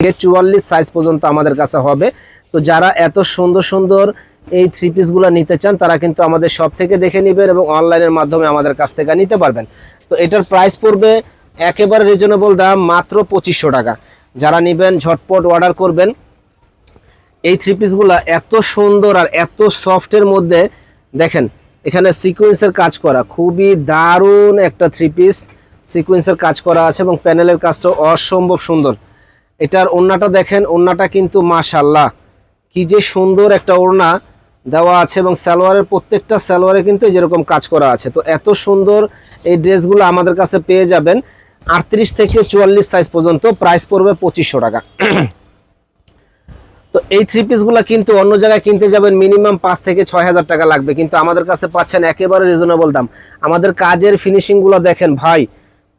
থেকে চুয়াল্লিশ সাইজ পর্যন্ত আমাদের কাছে হবে। তো যারা এত সুন্দর সুন্দর এই থ্রি পিসগুলো নিতে চান, তারা কিন্তু আমাদের সব থেকে দেখে নেবেন এবং অনলাইনের মাধ্যমে আমাদের কাছ থেকে নিতে পারবেন। তো এটার প্রাইস পড়বে একেবারে রিজনেবল দাম মাত্র পঁচিশশো টাকা। যারা নেবেন, ঝটপট অর্ডার করবেন। এই থ্রি পিসগুলো এত সুন্দর আর এত সফটের মধ্যে, দেখেন, এখানে সিকোয়েন্সের কাজ করা, খুবই দারুণ একটা থ্রি পিস সিকোয়েন্সের কাজ করা আছে এবং প্যানেলের কাজটা অসম্ভব সুন্দর। এটার ওড়নাটা দেখেন, ওড়নাটা কিন্তু মাশাল্লাহ কি যে সুন্দর একটা ওড়না দেওয়া আছে এবং সালোয়ারের প্রত্যেকটা সালোয়ারে কিন্তু যেরকম কাজ করা আছে। তো এত সুন্দর এই ড্রেসগুলো আমাদের কাছে পেয়ে যাবেন। আটত্রিশ থেকে চুয়াল্লিশ সাইজ পর্যন্ত প্রাইস পড়বে পঁচিশশো টাকা। তো এই থ্রি পিসগুলো কিন্তু অন্য জায়গায় কিনতে যাবেন মিনিমাম পাঁচ থেকে ছয় হাজার টাকা লাগবে। কিন্তু আমাদের কাছে পাচ্ছেন একেবারে রিজনেবল দাম। আমাদের কাজের ফিনিশিংগুলো দেখেন ভাই,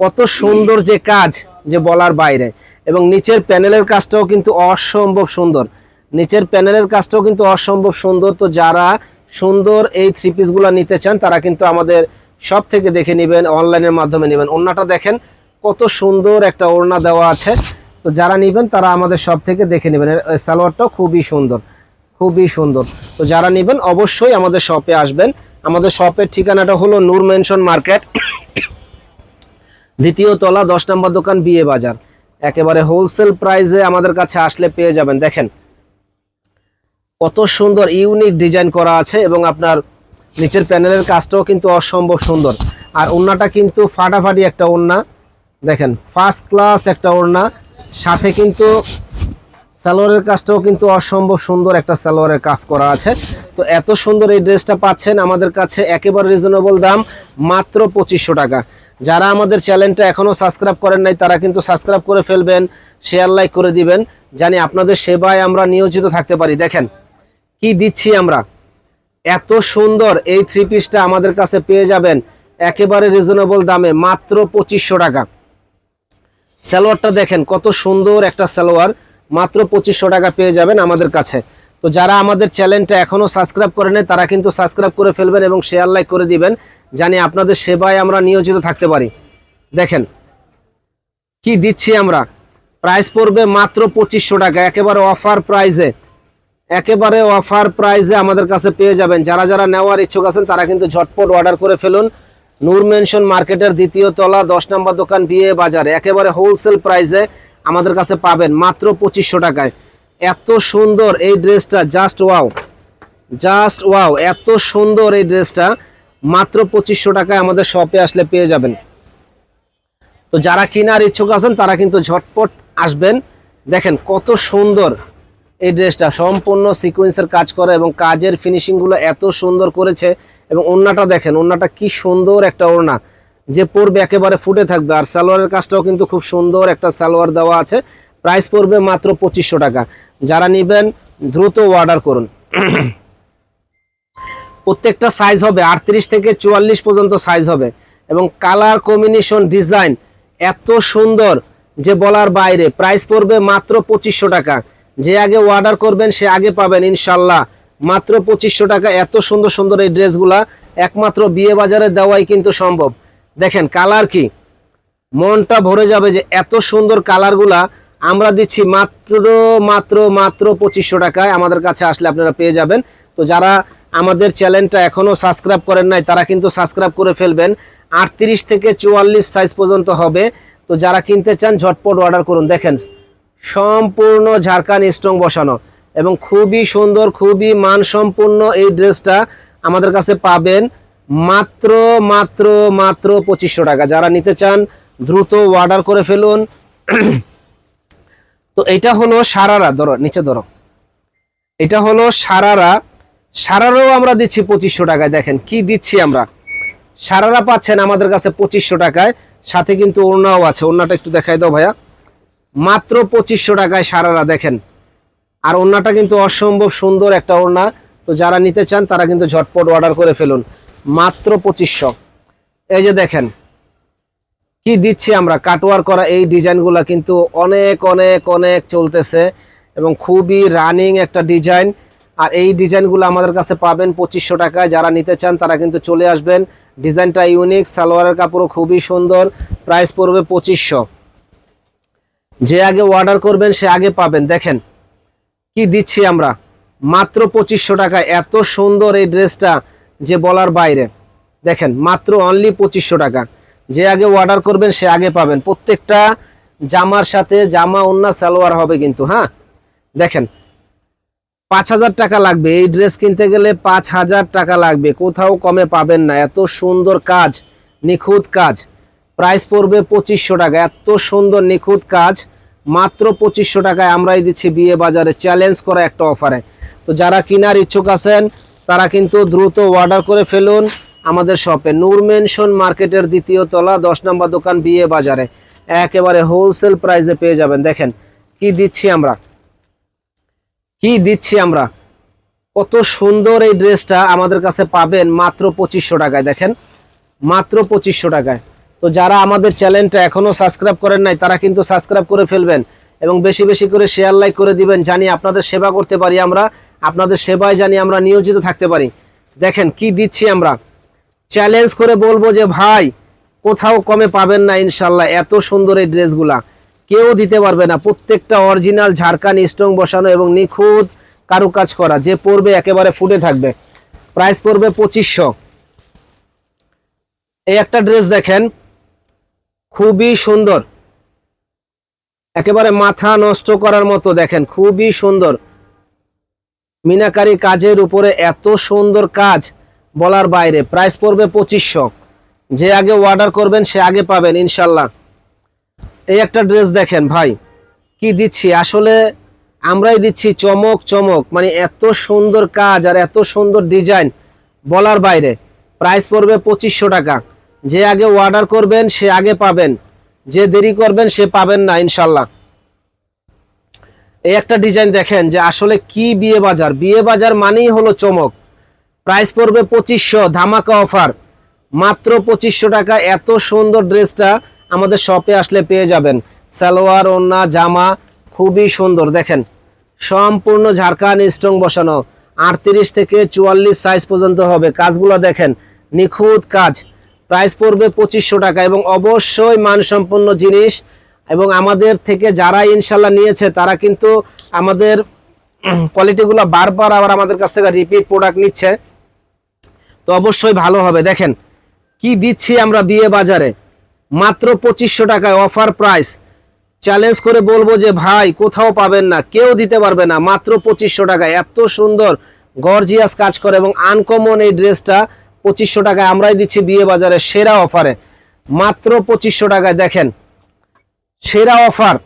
কত সুন্দর যে কাজ যে বলার বাইরে। এবং নিচের প্যানেলের কাজটাও কিন্তু অসম্ভব সুন্দর। নিচের প্যানেলের কাজটাও কিন্তু অসম্ভব সুন্দর। তো যারা সুন্দর এই থ্রি পিসগুলো নিতে চান, তারা কিন্তু আমাদের সব থেকে দেখে নেবেন অনলাইনের মাধ্যমে নেবেন। ওড়নাটা দেখেন, কত সুন্দর একটা ওড়না দেওয়া আছে। তো যারা নেবেন, তারা আমাদের সব থেকে দেখে নেবেন। সালোয়ারটাও খুবই সুন্দর খুবই সুন্দর। তো যারা নেবেন, অবশ্যই আমাদের শপে আসবেন। আমাদের শপের ঠিকানাটা হলো নূর মেনশন মার্কেট, দ্বিতীয় তলা, দশ নম্বর দোকান, বিয়ে বাজার। একেবারে হোলসেল প্রাইসে আমাদের কাছে আসলে পেয়ে যাবেন। দেখেন, কত সুন্দর ইউনিক ডিজাইন করা আছে এবং আপনার নিচের প্যানেলের কাজটাও কিন্তু অসম্ভব সুন্দর। আর ওড়নাটা কিন্তু ফাটাফাটি একটা ওড়না দেখেন ফার্স্ট ক্লাস একটা ওড়না সাথে কিন্তু সালোয়ারের কাজটাও কিন্তু অসম্ভব সুন্দর একটা সালোয়ারের কাজ করা আছে। তো এত সুন্দর এই ড্রেসটা পাচ্ছেন আমাদের কাছে একেবারে রিজনেবল দাম, মাত্র পঁচিশশো টাকা। যারা আমাদের চ্যানেলটা এখনও সাবস্ক্রাইব করেন নাই, তারা কিন্তু সাবস্ক্রাইব করে ফেলবেন শেয়ার লাইক করে দিবেন। জানি আপনাদের সেবায় আমরা নিয়োজিত থাকতে পারি। দেখেন, কি দিচ্ছি আমরা? এত সুন্দর এই থ্রি পিসটা আমাদের কাছে পেয়ে যাবেন একেবারে রিজনেবল দামে, মাত্র পঁচিশশো টাকা। সালোয়ারটা দেখেন, কত সুন্দর একটা সালোয়ার, মাত্র পঁচিশশো টাকা পেয়ে যাবেন আমাদের কাছে। তো যারা আমাদের চ্যানেলটা এখনও সাবস্ক্রাইব করে নেয় তারা কিন্তু সাবস্ক্রাইব করে ফেলবেন এবং শেয়ার লাইক করে দিবেন, জানি আপনাদের সেবায় আমরা নিয়োজিত থাকতে পারি। দেখেন, কি দিচ্ছি আমরা? প্রাইস পড়বে মাত্র পঁচিশশো টাকা, একেবারে অফার প্রাইজে একেবারে অফার প্রাইজে আমাদের কাছে পেয়ে যাবেন। যারা যারা নেওয়ার ইচ্ছুক আছেন, তারা কিন্তু ঝটপট অর্ডার করে ফেলুন। নূর মেনশন মার্কেটের দ্বিতীয় তলা, দশ নম্বর দোকান বিয়ে বাজারে। একেবারে হোলসেল প্রাইজে আমাদের কাছে পাবেন, মাত্র পঁচিশশো টাকায়। এত সুন্দর এই ড্রেসটা জাস্ট ওয়াও জাস্ট ওয়াও এত সুন্দর এই ড্রেসটা। মাত্র পঁচিশশো টাকায় আমাদের শপে আসলে পেয়ে যাবেন। তো যারা কেনার ইচ্ছুক আছেন, তারা কিন্তু ঝটপট আসবেন। দেখেন কত সুন্দর এই ড্রেসটা, সম্পূর্ণ সিকোয়েন্সের কাজ করা এবং কাজের ফিনিশিংগুলো এত সুন্দর করেছে। এবং ওড়নাটা দেখেন, ওড়নাটা কি সুন্দর একটা ওড়না। যে পরবে একেবারে ফুটে থাকবে। আর সালোয়ারের কাজটাও কিন্তু খুব সুন্দর একটা সালোয়ার দেওয়া আছে। প্রাইস পড়বে মাত্র পঁচিশশো টাকা। যারা নেবেন, দ্রুত অর্ডার করুন। প্রত্যেকটা সাইজ হবে, আটত্রিশ থেকে চুয়াল্লিশ পর্যন্ত সাইজ হবে। এবং কালার কম্বিনেশন ডিজাইন এত সুন্দর যে বলার বাইরে প্রাইস পড়বে মাত্র পঁচিশশো টাকা। যে আগে অর্ডার করবেন, সে আগে পাবেন, ইনশাল্লাহ। মাত্র পঁচিশশো টাকা, এত সুন্দর সুন্দর এই ড্রেসগুলা একমাত্র বিয়ে বাজারে দেওয়াই কিন্তু সম্ভব। দেখেন কালার কি? মনটা ভরে যাবে যে এত সুন্দর কালারগুলা আমরা দিচ্ছি মাত্র মাত্র মাত্র পঁচিশশো টাকায়। আমাদের কাছে আসলে আপনারা পেয়ে যাবেন। তো যারা আমাদের চ্যানেলটা এখনও সাবস্ক্রাইব করেন নাই, তারা কিন্তু সাবস্ক্রাইব করে ফেলবেন। আটত্রিশ থেকে চুয়াল্লিশ সাইজ পর্যন্ত হবে। তো যারা কিনতে চান, ঝটপট অর্ডার করুন। দেখেন, সম্পূর্ণ ঝাড়খান স্ট্রং বসানো এবং খুবই সুন্দর, খুবই মানসম্পন্ন এই ড্রেসটা আমাদের কাছে পাবেন মাত্র মাত্র মাত্র পঁচিশশো টাকা। যারা নিতে চান, দ্রুত অর্ডার করে ফেলুন। তো এটা হলো সারারা, ধরো, নিচে ধরো। এটা হলো সারারা। সারারাও আমরা দিচ্ছি পঁচিশশো টাকায়, দেখেন কি দিচ্ছি আমরা। সারারা পাচ্ছেন আমাদের কাছে পঁচিশশো টাকায়, সাথে কিন্তু ওড়নাও আছে। ওড়নাটা একটু দেখাই দাও ভাইয়া। মাত্র পঁচিশশো টাকায় সারারা, দেখেন। আর ওড়নাটা কিন্তু অসম্ভব সুন্দর একটা ওড়না। তো যারা নিতে চান, তারা কিন্তু ঝটপট অর্ডার করে ফেলুন। মাত্র পঁচিশশো। এই যে দেখেন কি দিচ্ছি আমরা? কাটওয়ার করা এই ডিজাইনগুলো কিন্তু অনেক অনেক অনেক চলতেছে এবং খুবই রানিং একটা ডিজাইন। আর এই ডিজাইনগুলো আমাদের কাছে পাবেন পঁচিশশো টাকায়। যারা নিতে চান তারা কিন্তু চলে আসবেন। ডিজাইনটা ইউনিক সালোয়ারের কাপড়ও খুবই সুন্দর। প্রাইস পড়বে পঁচিশশো। যে আগে অর্ডার করবেন সে আগে পাবেন। দেখেন কি দিচ্ছি আমরা? মাত্র পঁচিশশো টাকায়। এত সুন্দর এই ড্রেসটা যে বলার বাইরে। দেখেন, মাত্র অনলি পঁচিশশো টাকা। যে আগে অর্ডার করবেন, সে আগে পাবেন। প্রত্যেকটা জামার সাথে জামা, ওন্না, সালোয়ার হবে কিন্তু হ্যাঁ? দেখেন, পাঁচ হাজার টাকা লাগবে। এই ড্রেস কিনতে গেলে পাঁচ হাজার টাকা লাগবে। কোথাও কমে পাবেন না। এত সুন্দর কাজ, নিখুঁত কাজ। প্রাইস পড়বে পঁচিশশো টাকা। এত সুন্দর, নিখুঁত কাজ। মাত্র পঁচিশশো টাকায় আমরাই দিচ্ছি বিয়ে বাজারে। চ্যালেঞ্জ করা একটা অফারে তো যারা কেনার ইচ্ছুক আছেন, তারা কিন্তু দ্রুত অর্ডার করে ফেলুন। আমাদের শপে নূর মেনশন মার্কেটের দ্বিতীয় তলা, দশ নম্বর দোকান, বিয়ে বাজারে। একেবারে হোলসেল প্রাইসে পেয়ে যাবেন। দেখেন, কি দিচ্ছি আমরা? কি দিচ্ছি আমরা? কত সুন্দর এই ড্রেসটা আমাদের কাছে পাবেন মাত্র পঁচিশশো টাকায়। দেখেন, মাত্র পঁচিশশো টাকায়। তো যারা আমাদের চ্যানেলটা এখনও সাবস্ক্রাইব করেন নাই, তারা কিন্তু সাবস্ক্রাইব করে ফেলবেন এবং বেশি বেশি করে শেয়ার লাইক করে দিবেন, জানি আপনাদের সেবা করতে পারি আমরা, আপনাদের সেবায় জানি আমরা নিয়োজিত থাকতে পারি। দেখেন, কি দিচ্ছি আমরা? চ্যালেঞ্জ করে বলব যে, ভাই, কোথাও কমে পাবেন না ইনশাল্লাহ, এত সুন্দর এই ড্রেসগুলা। কেউ দিতে পারবে না। প্রত্যেকটা অরিজিনাল ঝাড়খান স্ট্রং বসানো এবং নিখুঁত কারুকাজ করা, যে পড়বে একেবারে ফুটে থাকবে। প্রাইস পড়বে পঁচিশশো। এই একটা ড্রেস দেখেন, খুবই সুন্দর। একেবারে মাথা নষ্ট করার মতো দেখেন, খুবই সুন্দর। মিনাকারি কাজের উপরে এত সুন্দর কাজ। বলার বাইরে। প্রাইস পড়বে পঁচিশশো। যে আগে অর্ডার করবেন, সে আগে পাবেন, ইনশাল্লাহ। এই একটা ড্রেস দেখেন ভাই, কি দিচ্ছি? আসলে আমরাই দিচ্ছি চমক চমক। মানে এত সুন্দর কাজ আর এত সুন্দর ডিজাইন বলার বাইরে। প্রাইস পড়বে পঁচিশশো টাকা। যে আগে অর্ডার করবেন, সে আগে পাবেন। যে দেরি করবেন, সে পাবেন না, ইনশাল্লাহ। এই একটা ডিজাইন দেখেন যে আসলে কি বিয়ে বাজার? বিয়ে বাজার মানেই হলো চমক। প্রাইস পড়বে পঁচিশশো, ধামাকা অফার। মাত্র পঁচিশশো টাকা, এত সুন্দর ড্রেসটা আমাদের শপে আসলে পেয়ে যাবেন। সালোয়ার ওন্না জামা, খুবই সুন্দর, দেখেন। সম্পূর্ণ ঝাড়খান স্ট্রং বসানো। আটত্রিশ থেকে চুয়াল্লিশ সাইজ পর্যন্ত হবে। কাজগুলো দেখেন, নিখুঁত কাজ। প্রাইস পড়বে পঁচিশশো টাকা এবং অবশ্যই মানসম্পন্ন জিনিস। এবং আমাদের থেকে যারা ইনশাল্লাহ নিয়েছে, তারা কিন্তু আমাদের কোয়ালিটিগুলো বারবার আবার আমাদের কাছ থেকে রিপিট প্রোডাক্ট নিচ্ছে। তো অবশ্যই ভালো হবে। দেখেন, কি দিচ্ছি আমরা বিয়ে বাজারে? মাত্র পঁচিশশো টাকায় অফার প্রাইস চ্যালেঞ্জ করে বলব যে, ভাই, কোথাও পাবেন না, কেউ দিতে পারবে না। মাত্র পঁচিশশো টাকায়। এত সুন্দর গর্জিয়াস কাজ করে এবং আনকমন এই ড্রেসটা পঁচিশশো টাকায় আমরাই দিচ্ছি বিয়ে বাজারে সেরা অফারে মাত্র পঁচিশশো টাকায় দেখেন, সেরা অফার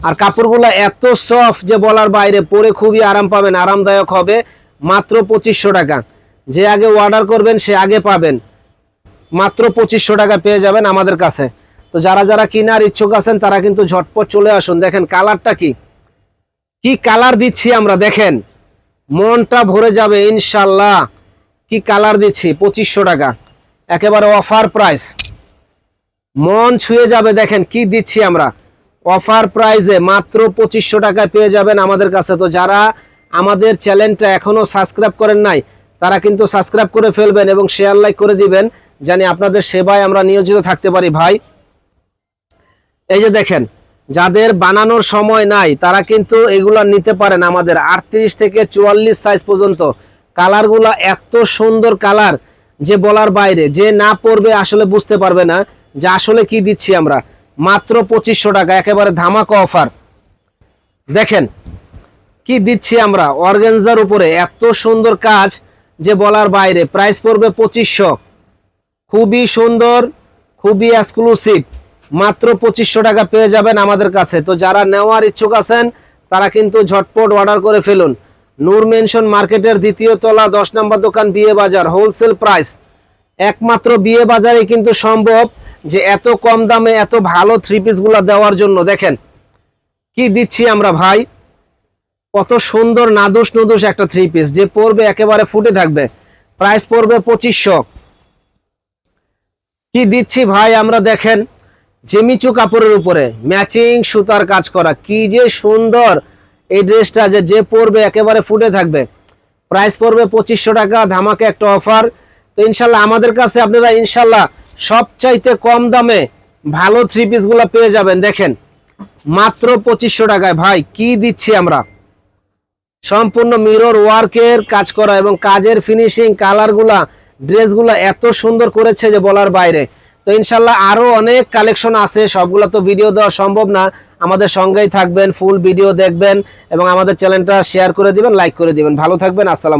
আর কাপড়গুলো এত সফট যে বলার বাইরে পরে খুবই আরাম পাবেন, আরামদায়ক হবে। মাত্র পঁচিশশো টাকা। যে আগে অর্ডার করবেন, সে আগে পাবেন। মাত্র পঁচিশশো টাকা পেয়ে যাবেন আমাদের কাছে। তো যারা যারা কেনার ইচ্ছুক আছেন, তারা কিন্তু ঝটপট চলে আসুন। দেখেন কালারটা কি? কি কালার দিচ্ছি আমরা? দেখেন, মনটা ভরে যাবে ইনশাল্লাহ কি কালার দিচ্ছি? পঁচিশশো টাকা। একেবারে অফার প্রাইস মন ছুঁয়ে যাবে, দেখেন, কি দিচ্ছি আমরা? অফার প্রাইজে মাত্র পঁচিশশো টাকায় পেয়ে যাবেন আমাদের কাছে। তো যারা আমাদের চ্যানেলটা এখনও সাবস্ক্রাইব করেন নাই তারা কিন্তু সাবস্ক্রাইব করে ফেলবেন এবং শেয়ার লাইক করে দিবেন, জানি আপনাদের সেবায় আমরা নিয়োজিত থাকতে পারি ভাই। এই যে দেখেন, যাদের বানানোর সময় নাই, তারা কিন্তু এগুলা নিতে পারেন আমাদের আটত্রিশ থেকে চুয়াল্লিশ সাইজ পর্যন্ত। কালারগুলা এত সুন্দর কালার, যে বলার বাইরে, যে না পড়বে আসলে বুঝতে পারবে না যে আসলে কি দিচ্ছি আমরা। মাত্র পঁচিশশো টাকা, একেবারে ধামাকা অফার দেখেন, কি দিচ্ছি আমরা? অর্গেনজার উপরে এত সুন্দর কাজ যে বলার বাইরে প্রাইস পড়বে পঁচিশশো। খুবই সুন্দর, খুবই এক্সক্লুসিভ মাত্র পঁচিশশো টাকা পেয়ে যাবেন আমাদের কাছে। তো যারা নেওয়ার ইচ্ছুক আছেন, তারা কিন্তু ঝটপট অর্ডার করে ফেলুন। নূর মেনশন মার্কেটের দ্বিতীয় তলা, দশ নম্বর দোকান, বিয়ে বাজার হোলসেল প্রাইস একমাত্র বিয়ে বাজারে কিন্তু সম্ভব যে এত কম দামে, এত ভালো থ্রি পিসগুলো দেওয়ার জন্য। দেখেন, কি দিচ্ছি আমরা ভাই? কত সুন্দর নাদুস নুদুস একটা থ্রি পিস যে পড়বে একেবারে ফুটে থাকবে। প্রাইস পড়বে পঁচিশশো। কি দিচ্ছি ভাই আমরা দেখেন, জেমিচু কাপড়ের উপরে ম্যাচিং সুতার কাজ করা, কি যে সুন্দর এই ড্রেসটা যে যে পরবে একেবারে ফুটে থাকবে। প্রাইস পড়বে পঁচিশশো টাকা, ধামাকে একটা অফার তো ইনশাল্লাহ আমাদের কাছে আপনারা ইনশাল্লাহ সবচাইতে কম দামে ভালো থ্রি পিসগুলো পেয়ে যাবেন। দেখেন, মাত্র পঁচিশশো টাকায়। ভাই, কি দিচ্ছি আমরা? সম্পূর্ণ মিরর ওয়ার্কের কাজ করা এবং কাজের ফিনিশিং কালারগুলা ড্রেসগুলা এত সুন্দর করেছে যে বলার বাইরে। তো ইনশাল্লাহ আরও অনেক কালেকশন আছে, সবগুলো তো ভিডিও দেওয়া সম্ভব না। আমাদের সঙ্গেই থাকবেন ফুল ভিডিও দেখবেন এবং আমাদের চ্যানেলটা শেয়ার করে দিবেন লাইক করে দিবেন। ভালো থাকবেন, আসসালাম